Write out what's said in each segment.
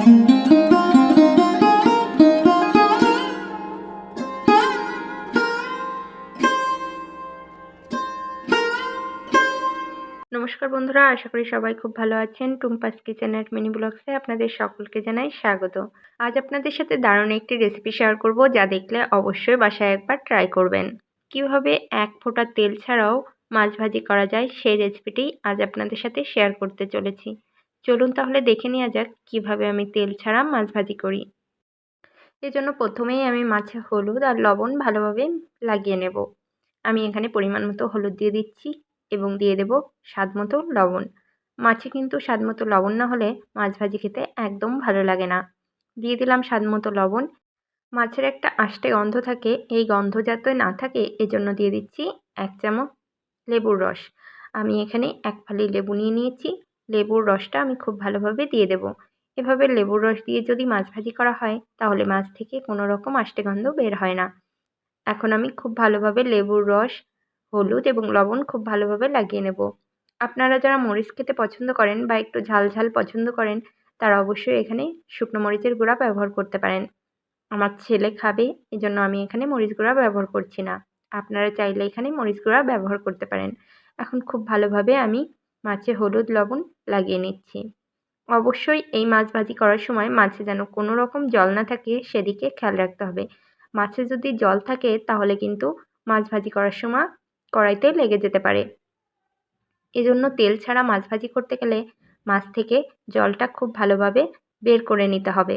নমস্কার বন্ধুরা, আশা করি সবাই খুব ভালো আছেন। টুম্পাস কিচেন অ্যাট মিনি ব্লগসে আপনাদের সকলকে জানাই স্বাগত। আজ আপনাদের সাথে দারুণ একটি রেসিপি শেয়ার করব, যা দেখলে অবশ্যই বাসায় একবার ট্রাই করবেন। কীভাবে এক ফোঁটা তেল ছাড়াও মাছ ভাজি করা যায়, সেই রেসিপিটি আজ আপনাদের সাথে শেয়ার করতে চলেছি। চলুন তাহলে দেখে নেওয়া যাক কীভাবে আমি তেল ছাড়া মাছ ভাজি করি। এজন্য প্রথমেই আমি মাছে হলুদ আর লবণ ভালোভাবে লাগিয়ে নেব। আমি এখানে পরিমাণ মতো হলুদ দিয়ে দিচ্ছি এবং দিয়ে দেব স্বাদ মতো লবণ। মাছে কিন্তু স্বাদ মতো লবণ না হলে মাছ ভাজি খেতে একদম ভালো লাগে না। দিয়ে দিলাম স্বাদ মতো লবণ। মাছের একটা আষ্টে গন্ধ থাকে, এই গন্ধ যাতে না থাকে এজন্য দিয়ে দিচ্ছি এক চামচ লেবুর রস। আমি এখানে এক ফালি লেবু নিয়ে নিয়েছি। লেবুর রসটা আমি খুব ভালোভাবে দিয়ে দেব। এভাবে লেবুর রস দিয়ে যদি মাছ ভাজি করা হয়, তাহলে মাছ থেকে কোনো রকম আষ্টে গন্ধ বের হয় না। এখন আমি খুব ভালোভাবে লেবুর রস, হলুদ এবং লবণ খুব ভালোভাবে লাগিয়ে নেব। আপনারা যারা মরিচ খেতে পছন্দ করেন বা একটু ঝাল ঝাল পছন্দ করেন, তারা অবশ্যই এখানে শুকনো মরিচের গুঁড়া ব্যবহার করতে পারেন। আমার ছেলে খাবে, এজন্য আমি এখানে মরিচ গুঁড়া ব্যবহার করছি না। আপনারা চাইলে এখানে মরিচ গুঁড়া ব্যবহার করতে পারেন। এখন খুব ভালোভাবে আমি মাছে হলুদ, লবণ লাগিয়ে নিচ্ছি। অবশ্যই এই মাছ ভাজি করার সময় মাছে যেন কোনো রকম জল না থাকে সেদিকে খেয়াল রাখতে হবে। মাছে যদি জল থাকে তাহলে কিন্তু মাছ ভাজি করার সময় কড়াইতে লেগে যেতে পারে। এজন্য তেল ছাড়া মাছ ভাজি করতে গেলে মাছ থেকে জলটা খুব ভালোভাবে বের করে নিতে হবে।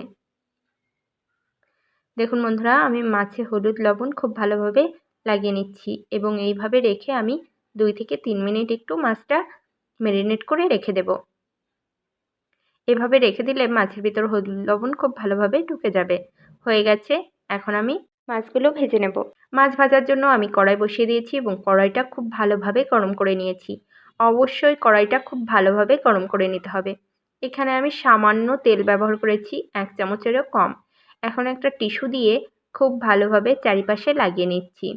দেখুন বন্ধুরা, আমি মাছে হলুদ, লবণ খুব ভালোভাবে লাগিয়ে নিচ্ছি এবং এইভাবে রেখে আমি দুই থেকে তিন মিনিট একটু মাছটা ম্যারিনেট করে রেখে দেব। এভাবে রেখে দিলে মাছের ভিতর হলুদ লবণ খুব ভালোভাবে ঢুকে যাবে। হয়ে গেছে, এখন আমি মাছগুলো ভেজে নেব। মাছ ভাজার জন্য আমি কড়াই বসিয়ে দিয়েছি এবং কড়াইটা খুব ভালোভাবে গরম করে নিয়েছি। অবশ্যই কড়াইটা খুব ভালোভাবে গরম করে নিতে হবে। এখানে আমি সামান্য তেল ব্যবহার করেছি, এক চামচেরও কম। এখন একটা টিস্যু দিয়ে খুব ভালোভাবে চারিপাশে লাগিয়ে নিচ্ছি।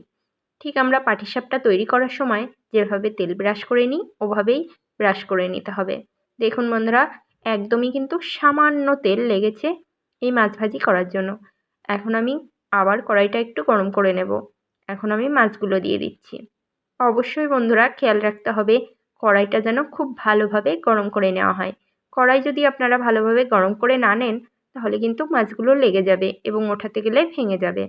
ঠিক আমরা পাটিসাপটা তৈরি করার সময় যেভাবে তেল ব্রাশ করে নিই, ওভাবেই ব্রাশ করে নিতে হবে। দেখুন বন্ধুরা, একদমই কিন্তু সামান্য তেল লেগেছে এই মাছ ভাজি করার জন্য। এখন আমি আবার কড়াইটা একটু গরম করে নেব। এখন আমি মাছগুলো দিয়ে দিচ্ছি। অবশ্যই বন্ধুরা, খেয়াল রাখতে হবে, কড়াইটা যেন খুব ভালোভাবে গরম করে নেওয়া হয়। কড়াই যদি আপনারা ভালোভাবে গরম করে না নেন, তাহলে কিন্তু মাছগুলো লেগে যাবে এবং ওঠাতে গেলে ভেঙে যাবে।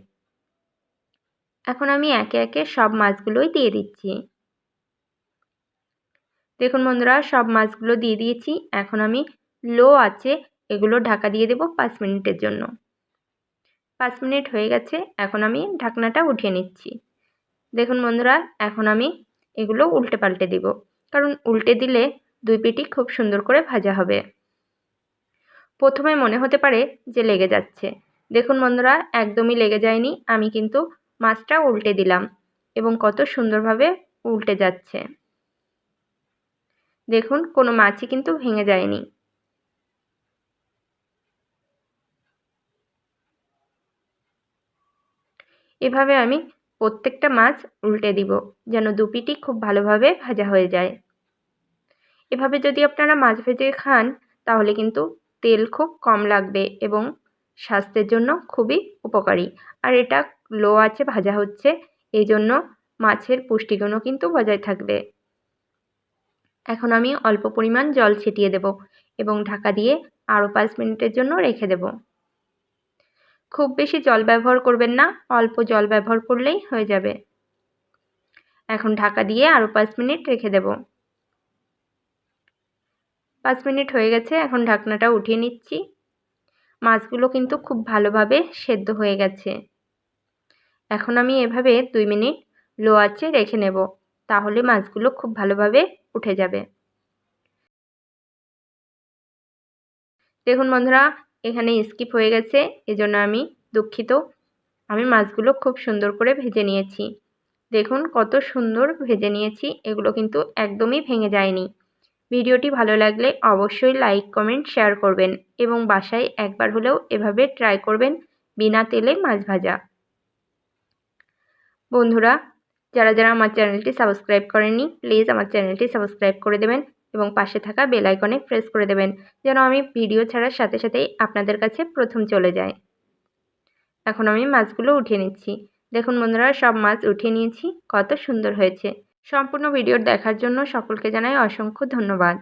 এখন আমি একে একে সব মাছগুলোই দিয়ে দিচ্ছি। দেখুন বন্ধুরা, সব মাছগুলো দিয়ে দিয়েছি। এখন আমি লো আছে এগুলো ঢাকা দিয়ে দেব পাঁচ মিনিটের জন্য। পাঁচ মিনিট হয়ে গেছে, এখন আমি ঢাকনাটা উঠিয়ে নিচ্ছি। দেখুন বন্ধুরা, এখন আমি এগুলো উল্টে পাল্টে দিব। কারণ উল্টে দিলে দুই পিটি খুব সুন্দর করে ভাজা হবে। প্রথমে মনে হতে পারে যে লেগে যাচ্ছে। দেখুন বন্ধুরা, একদমই লেগে যায়নি, আমি কিন্তু মাছটা উল্টে দিলাম এবং কত সুন্দরভাবে উল্টে যাচ্ছে। দেখুন, কোনো মাছই কিন্তু ভেঙে যায়নি। এভাবে আমি প্রত্যেকটা মাছ উল্টে দিব, যেন দুপিটি খুব ভালোভাবে ভাজা হয়ে যায়। এভাবে যদি আপনারা মাছ ভেজে খান, তাহলে কিন্তু তেল খুব কম লাগবে এবং স্বাস্থ্যের জন্য খুবই উপকারী। আর এটা লো আছে ভাজা হচ্ছে এই জন্য মাছের পুষ্টিগুণও কিন্তু বজায় থাকবে। এখন আমি অল্প পরিমাণ জল ছিটিয়ে দেব এবং ঢাকা দিয়ে আরও পাঁচ মিনিটের জন্য রেখে দেব। খুব বেশি জল ব্যবহার করবেন না, অল্প জল ব্যবহার করলেই হয়ে যাবে। এখন ঢাকা দিয়ে আরও পাঁচ মিনিট রেখে দেব। পাঁচ মিনিট হয়ে গেছে, এখন ঢাকনাটা উঠিয়ে নিচ্ছি। মাছগুলো কিন্তু খুব ভালোভাবে সেদ্ধ হয়ে গেছে। এখন আমি এভাবে দুই মিনিট লো আঁচে রেখে নেব। তাহলে মাছগুলো খুব ভালোভাবে উঠে যাবে। দেখুন বন্ধুরা, এখানে স্কিপ হয়ে গেছে, এজন্য আমি দুঃখিত। আমি মাছগুলো খুব সুন্দর করে ভেজে নিয়েছি। দেখুন কত সুন্দর ভেজে নিয়েছি, এগুলো কিন্তু একদমই ভেঙে যায়নি। ভিডিওটি ভালো লাগলে অবশ্যই লাইক কমেন্ট শেয়ার করবেন এবং বাসায় একবার হলেও এভাবে ট্রাই করবেন বিনা তেলে মাছ ভাজা। বন্ধুরা যারা যারা আমার চ্যানেলটি সাবস্ক্রাইব করেননি প্লিজ আমার চ্যানেলটি সাবস্ক্রাইব করে দেবেন এবং পাশে থাকা বেল আইকনে প্রেস করে দেবেন, যেন আমি ভিডিও ছাড়ার সাথে সাথেই আপনাদের কাছে প্রথম চলে যায় এখন আমি মাছগুলো উঠিয়ে নিচ্ছি। দেখুন বন্ধুরা, সব মাছ উঠিয়ে নিয়েছি, কত সুন্দর হয়েছে। সম্পূর্ণ ভিডিওর দেখার জন্য সকলকে জানাই অসংখ্য ধন্যবাদ।